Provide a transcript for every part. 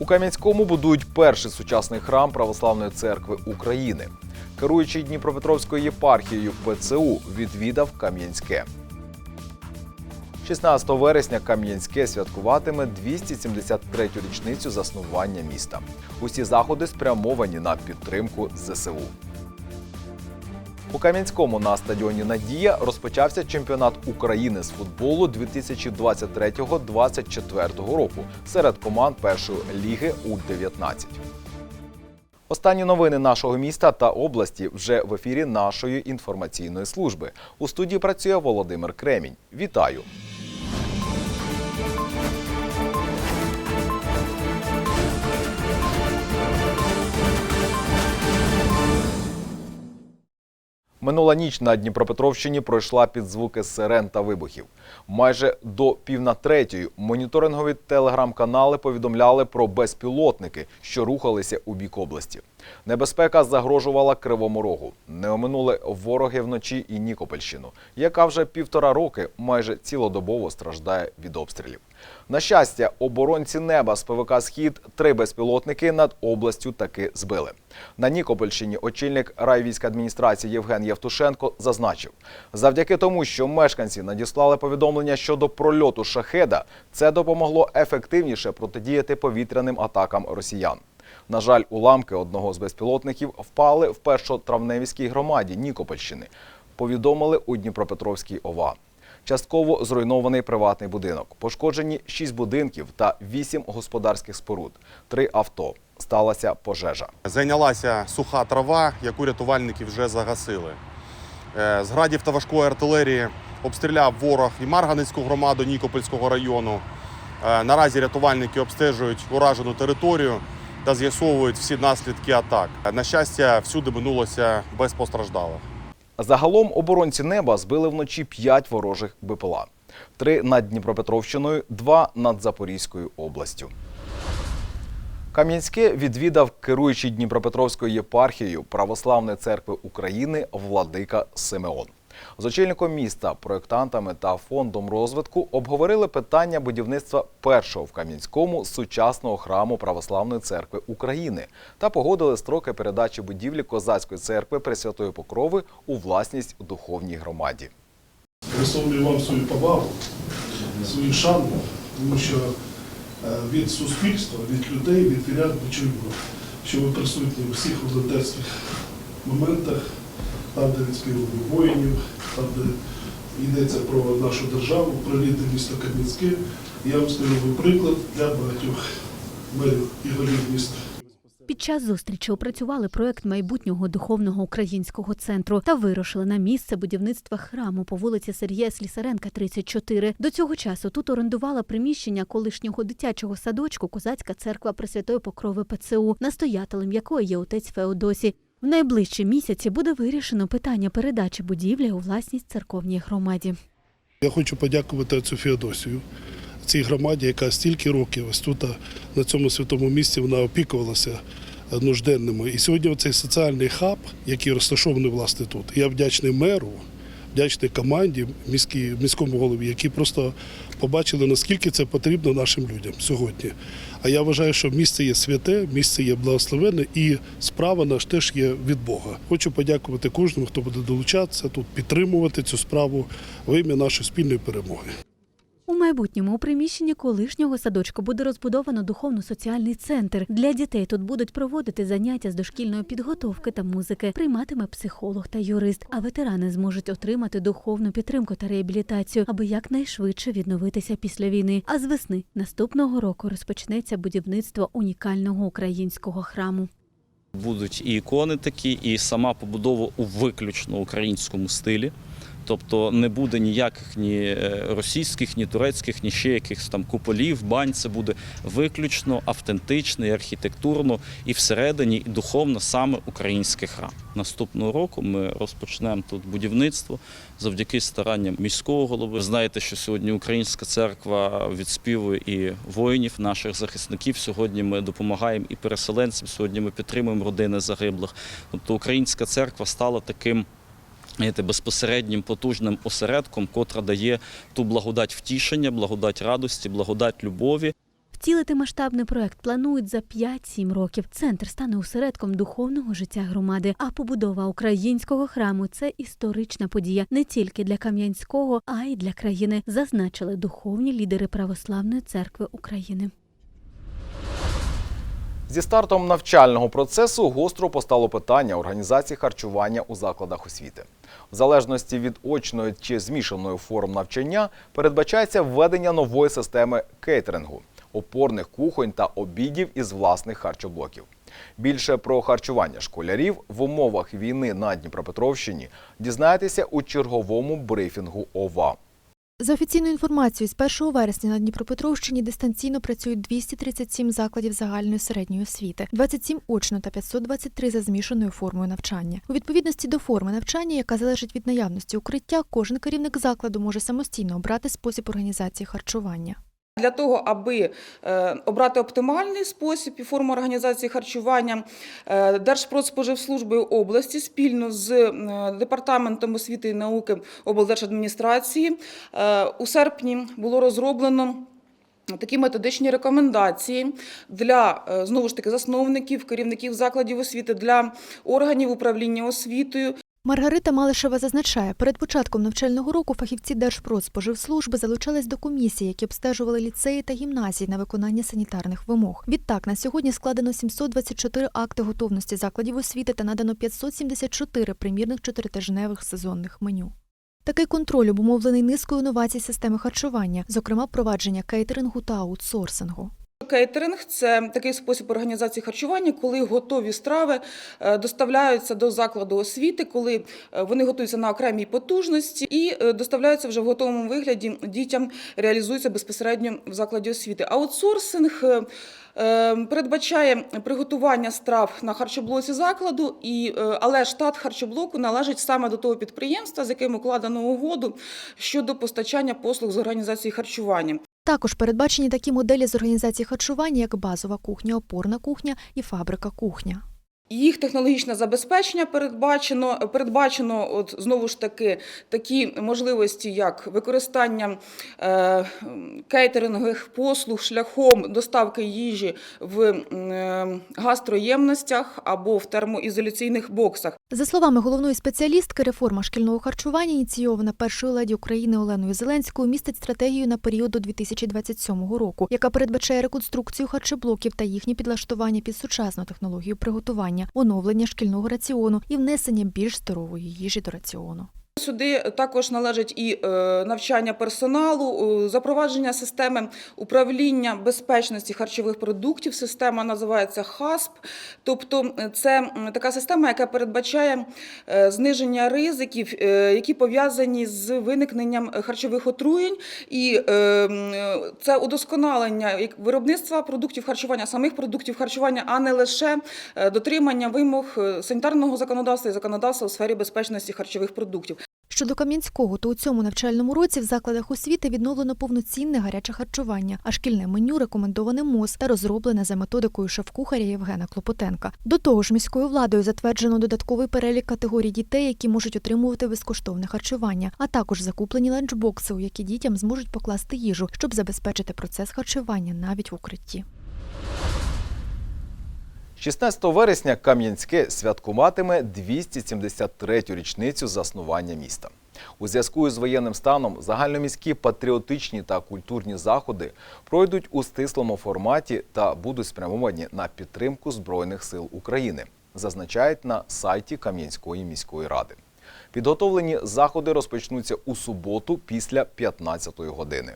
У Кам'янському будують перший сучасний храм Православної церкви України. Керуючий Дніпропетровською єпархією ПЦУ відвідав Кам'янське. 16 вересня Кам'янське святкуватиме 273-ю річницю заснування міста. Усі заходи спрямовані на підтримку ЗСУ. У Кам'янському на стадіоні Надія розпочався чемпіонат України з футболу 2023-2024 року серед команд першої ліги У-19. Останні новини нашого міста та області вже в ефірі нашої інформаційної служби. У студії працює Володимир Кремінь. Вітаю! Минула ніч на Дніпропетровщині пройшла під звуки сирен та вибухів. Майже до пів на третьої моніторингові телеграм-канали повідомляли про безпілотники, що рухалися у бік області. Небезпека загрожувала Кривому Рогу. Не оминули вороги вночі і Нікопольщину, яка вже півтора роки майже цілодобово страждає від обстрілів. На щастя, оборонці неба з ПВК Схід три безпілотники над областю таки збили. На Нікопольщині очільник райвійськадміністрації Євген Євтушенко зазначив, завдяки тому, що мешканці надіслали повідомлення щодо прольоту шахеда, це допомогло ефективніше протидіяти повітряним атакам росіян. На жаль, уламки одного з безпілотників впали в першотравневській громаді Нікопольщини. Повідомили у Дніпропетровській ОВА. Частково зруйнований приватний будинок. Пошкоджені шість будинків та вісім господарських споруд, три авто. Сталася пожежа. Зайнялася суха трава, яку рятувальники вже загасили. Е, З градів та важкої артилерії обстріляв ворог і Марганецьку громаду Нікопольського району. Е, Наразі рятувальники обстежують уражену територію та з'ясовують всі наслідки атак. На щастя, всюди минулося без постраждалих. Загалом оборонці неба збили вночі п'ять ворожих БПЛА. Три над Дніпропетровщиною, два над Запорізькою областю. Кам'янське відвідав керуючий Дніпропетровською єпархією Православної церкви України Владика Симеон. З очільником міста, проєктантами та фондом розвитку обговорили питання будівництва першого в Кам'янському сучасного храму Православної церкви України та погодили строки передачі будівлі козацької церкви Пресвятої Покрови у власність духовній громаді. висловлюю вам свою повагу, свою шану, тому що е, від суспільства, від людей, від вірян ми чуємо, що ви присутні у всіх волонтерських моментах, там, де відспівали воїнів, там, де йдеться про нашу державу, про рідне місто Кам'янське. Я вам скажу приклад для багатьох мерів і голів міста. Під час зустрічі опрацювали проект майбутнього духовного українського центру та вирушили на місце будівництва храму по вулиці Сергія Слісаренка, 34. До цього часу тут орендувала приміщення колишнього дитячого садочку Козацька церква Пресвятої Покрови ПЦУ, настоятелем якої є отець Феодосі. В найближчі місяці буде вирішено питання передачі будівлі у власність церковній громаді. Я хочу подякувати отцю Феодосію, цій громаді, яка стільки років ось тут на цьому святому місці вона опікувалася нужденними. І сьогодні цей соціальний хаб, який розташований власне тут, я вдячний меру, вдячний команді, міській, міському голові, які просто побачили, наскільки це потрібно нашим людям сьогодні. А я вважаю, що місце є святе, місце є благословенне і справа наш теж є від Бога. Хочу подякувати кожному, хто буде долучатися тут, підтримувати цю справу в ім'я нашої спільної перемоги. У майбутньому у приміщенні колишнього садочку буде розбудовано духовно-соціальний центр. Для дітей тут будуть проводити заняття з дошкільної підготовки та музики. Прийматиме психолог та юрист. А ветерани зможуть отримати духовну підтримку та реабілітацію, аби якнайшвидше відновитися після війни. А з весни наступного року розпочнеться будівництво унікального українського храму. Будуть і ікони такі, і сама побудова у виключно українському стилі. Тобто не буде ніяких ні е, російських, ні турецьких, ні ще якихось там куполів, бань. Це буде виключно автентично і архітектурно, і всередині, і духовно саме український храм. Наступного року ми розпочнемо тут будівництво завдяки старанням міського голови. Ви знаєте, що сьогодні українська церква відспівує і воїнів, наших захисників. Сьогодні ми допомагаємо і переселенцям. Сьогодні ми підтримуємо родини загиблих. Тобто українська церква стала таким. Безпосереднім потужним осередком, котра дає ту благодать втішення, благодать радості, благодать любові. Втілити масштабний проект планують за 5-7 років. Центр стане осередком духовного життя громади. А побудова українського храму це історична подія не тільки для Кам'янського, а й для країни, зазначили духовні лідери Православної церкви України. Зі стартом навчального процесу гостро постало питання організації харчування у закладах освіти. В залежності від очної чи змішаної форм навчання передбачається введення нової системи кейтерингу, опорних кухонь та обідів із власних харчоблоків. Більше про харчування школярів в умовах війни на Дніпропетровщині дізнаєтеся у черговому брифінгу ОВА. За офіційною інформацією, з 1 вересня на Дніпропетровщині дистанційно працюють 237 закладів загальної середньої освіти, 27 очно та 523 за змішаною формою навчання. У відповідності до форми навчання, яка залежить від наявності укриття, кожен керівник закладу може самостійно обрати спосіб організації харчування. Для того, аби е, обрати оптимальний спосіб і форму організації харчування, е, Держпродспоживслужбою області спільно з е, Департаментом освіти і науки облдержадміністрації у серпні було розроблено. Такі методичні рекомендації для знову ж таки засновників, керівників закладів освіти, для органів управління освітою, Маргарита Малишева зазначає, перед початком навчального року фахівці Держпродспоживслужби залучались до комісій, які обстежували ліцеї та гімназії на виконання санітарних вимог. Відтак, на сьогодні складено 724 акти готовності закладів освіти та надано 574 примірних чотиритижневих сезонних меню. Такий контроль обумовлений низкою інновацій системи харчування, зокрема впровадження кейтерингу та аутсорсингу. Кейтеринг це такий спосіб організації харчування, коли готові страви е, доставляються до закладу освіти, коли е, вони готуються на окремій потужності і е, доставляються вже в готовому вигляді дітям, реалізуються безпосередньо в закладі освіти. Аутсорсинг передбачає приготування страв на харчоблоці закладу, і, але штат харчоблоку належить саме до того підприємства, з яким укладено угоду щодо постачання послуг з організації харчування. Також передбачені такі моделі з організації харчування, як базова кухня, опорна кухня і фабрика кухня. Їх технологічне забезпечення передбачено, передбачено от, знову ж таки такі можливості, як використання е, кейтерингових послуг шляхом доставки їжі в е, гастроємностях або в термоізоляційних боксах. За словами головної спеціалістки, реформа шкільного харчування, ініційована першою леді України Оленою Зеленською, містить стратегію на період до 2027 року, яка передбачає реконструкцію харчоблоків та їхнє підлаштування під сучасну технологію приготування, оновлення шкільного раціону і внесення більш здорової їжі до раціону. Сюди також належить і е, навчання персоналу, запровадження системи управління безпечності харчових продуктів. Система називається ХАСП. Тобто це така система, яка передбачає е, зниження ризиків, е, які пов'язані з виникненням харчових отруєнь, і це удосконалення виробництва продуктів харчування, самих продуктів харчування, а не лише дотримання вимог санітарного законодавства і законодавства у сфері безпечності харчових продуктів. Щодо Кам'янського, то у цьому навчальному році в закладах освіти відновлено повноцінне гаряче харчування, а шкільне меню рекомендоване МОЗ та розроблене за методикою шеф-кухаря Євгена Клопотенка. До того ж, міською владою затверджено додатковий перелік категорій дітей, які можуть отримувати безкоштовне харчування, а також закуплені ланчбокси, у які дітям зможуть покласти їжу, щоб забезпечити процес харчування навіть в укритті. 16 вересня Кам'янське святкуватиме 273-ю річницю заснування міста. У зв'язку з воєнним станом загальноміські патріотичні та культурні заходи пройдуть у стислому форматі та будуть спрямовані на підтримку Збройних сил України, зазначають на сайті Кам'янської міської ради. Підготовлені заходи розпочнуться у суботу після 15-ї години.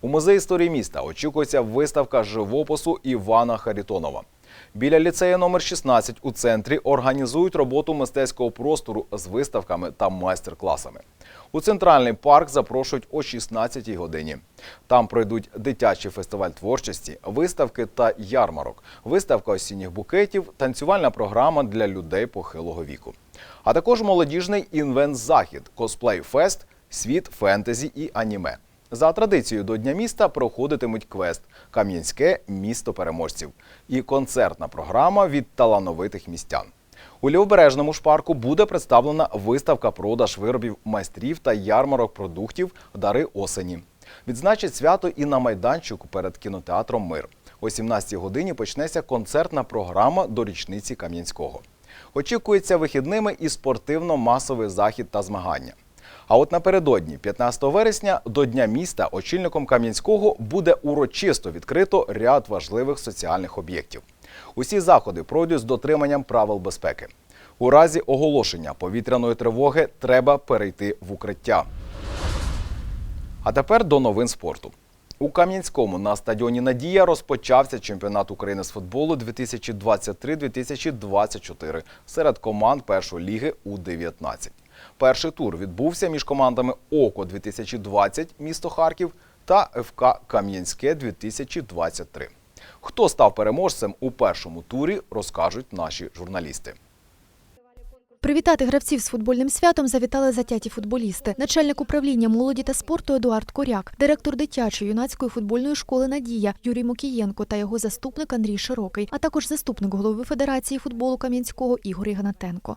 У музеї історії міста очікується виставка живопису Івана Харітонова. Біля ліцею номер 16 у центрі організують роботу мистецького простору з виставками та майстер-класами. У центральний парк запрошують о 16-й годині. Там пройдуть дитячий фестиваль творчості, виставки та ярмарок, виставка осінніх букетів, танцювальна програма для людей похилого віку. А також молодіжний інвент-захід, косплей-фест, світ фентезі і аніме. За традицією до Дня міста проходитимуть квест Кам'янське місто переможців і концертна програма від талановитих містян. У лівобережному ж парку буде представлена виставка продаж виробів майстрів та ярмарок продуктів Дари осені. Відзначить свято і на майданчику перед кінотеатром Мир. О 17 годині почнеться концертна програма до річниці Кам'янського. Очікується вихідними і спортивно-масовий захід та змагання. А от напередодні, 15 вересня, до Дня міста очільником Кам'янського буде урочисто відкрито ряд важливих соціальних об'єктів. Усі заходи пройдуть з дотриманням правил безпеки. У разі оголошення повітряної тривоги треба перейти в укриття. А тепер до новин спорту. У Кам'янському на стадіоні Надія розпочався чемпіонат України з футболу 2023-2024 серед команд першої ліги У-19. Перший тур відбувся між командами ОКО 2020 місто Харків та ФК Кам'янське 2023. Хто став переможцем у першому турі, розкажуть наші журналісти. Привітати гравців з футбольним святом завітали затяті футболісти. Начальник управління молоді та спорту Едуард Коряк, директор дитячої юнацької футбольної школи Надія Юрій Мокієнко та його заступник Андрій Широкий, а також заступник голови Федерації футболу Кам'янського Ігор Ігнатенко.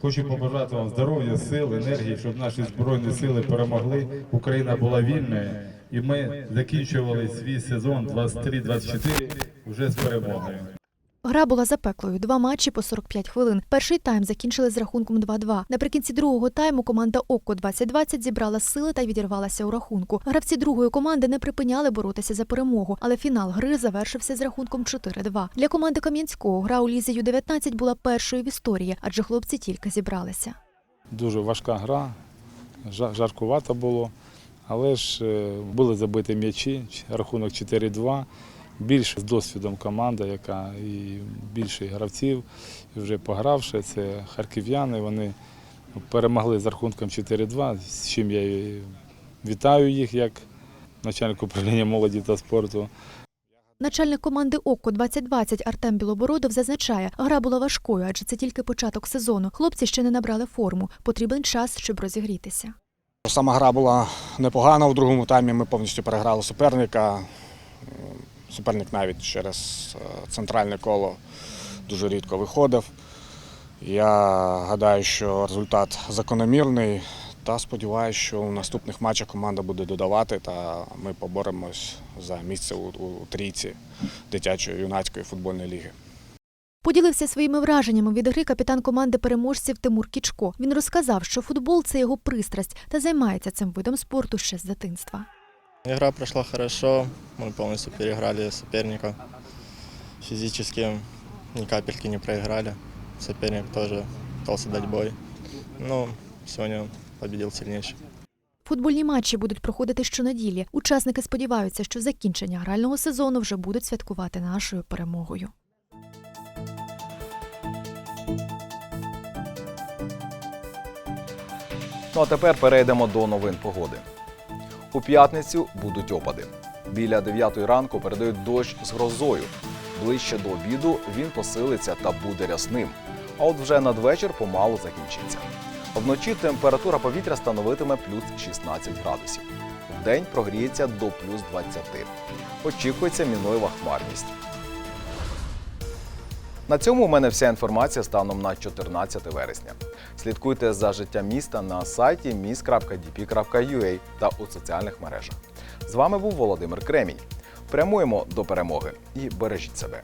Хочу побажати вам здоров'я, сил, енергії, щоб наші збройні сили перемогли. Україна була вільною, і ми закінчували свій сезон 23-24 вже з перемогою. Гра була запеклою. Два матчі по 45 хвилин. Перший тайм закінчили з рахунком 2-2. Наприкінці другого тайму команда ОКО 2020 зібрала сили та відірвалася у рахунку. Гравці другої команди не припиняли боротися за перемогу, але фінал гри завершився з рахунком 4-2. Для команди Кам'янського гра у лізі Ю-19 була першою в історії, адже хлопці тільки зібралися. Дуже важка гра, жа- жаркувато було, але ж е, були забиті м'ячі, рахунок 4-2. Більш з досвідом команда, яка і більше гравців, і вже погравши, це харків'яни. Вони перемогли з рахунком 4-2, з чим я вітаю їх як начальник управління молоді та спорту. Начальник команди ОКО 2020 Артем Білобородов зазначає, гра була важкою, адже це тільки початок сезону. Хлопці ще не набрали форму. Потрібен час, щоб розігрітися. Сама гра була непогана. У другому таймі ми повністю переграли суперника. Суперник навіть через е, центральне коло дуже рідко виходив. Я гадаю, що результат закономірний та сподіваюся, що у наступних матчах команда буде додавати та ми поборемось за місце у трійці дитячої юнацької футбольної ліги. Поділився своїми враженнями від гри капітан команди переможців Тимур Кічко. Він розказав, що футбол це його пристрасть та займається цим видом спорту ще з дитинства. Игра прошла хорошо, мы полностью переиграли соперника. Физически ни капельки не проиграли. Соперник тоже пытался дать бой. Но сегодня победил сильнейший. Футбольні матчі будуть проходити щонеділі. Учасники сподіваються, що закінчення грального сезону вже будуть святкувати нашою перемогою. Ну а тепер перейдемо до новин погоди. У п'ятницю будуть опади. Біля 9 ранку передають дощ з грозою. Ближче до обіду він посилиться та буде рясним. А от вже надвечір помалу закінчиться. Вночі температура повітря становитиме плюс 16 градусів. Вдень прогріється до плюс 20. Очікується мінлива хмарність. На цьому у мене вся інформація станом на 14 вересня. Слідкуйте за життям міста на сайті mis.dp.ua та у соціальних мережах. З вами був Володимир Кремінь. Прямуємо до перемоги і бережіть себе.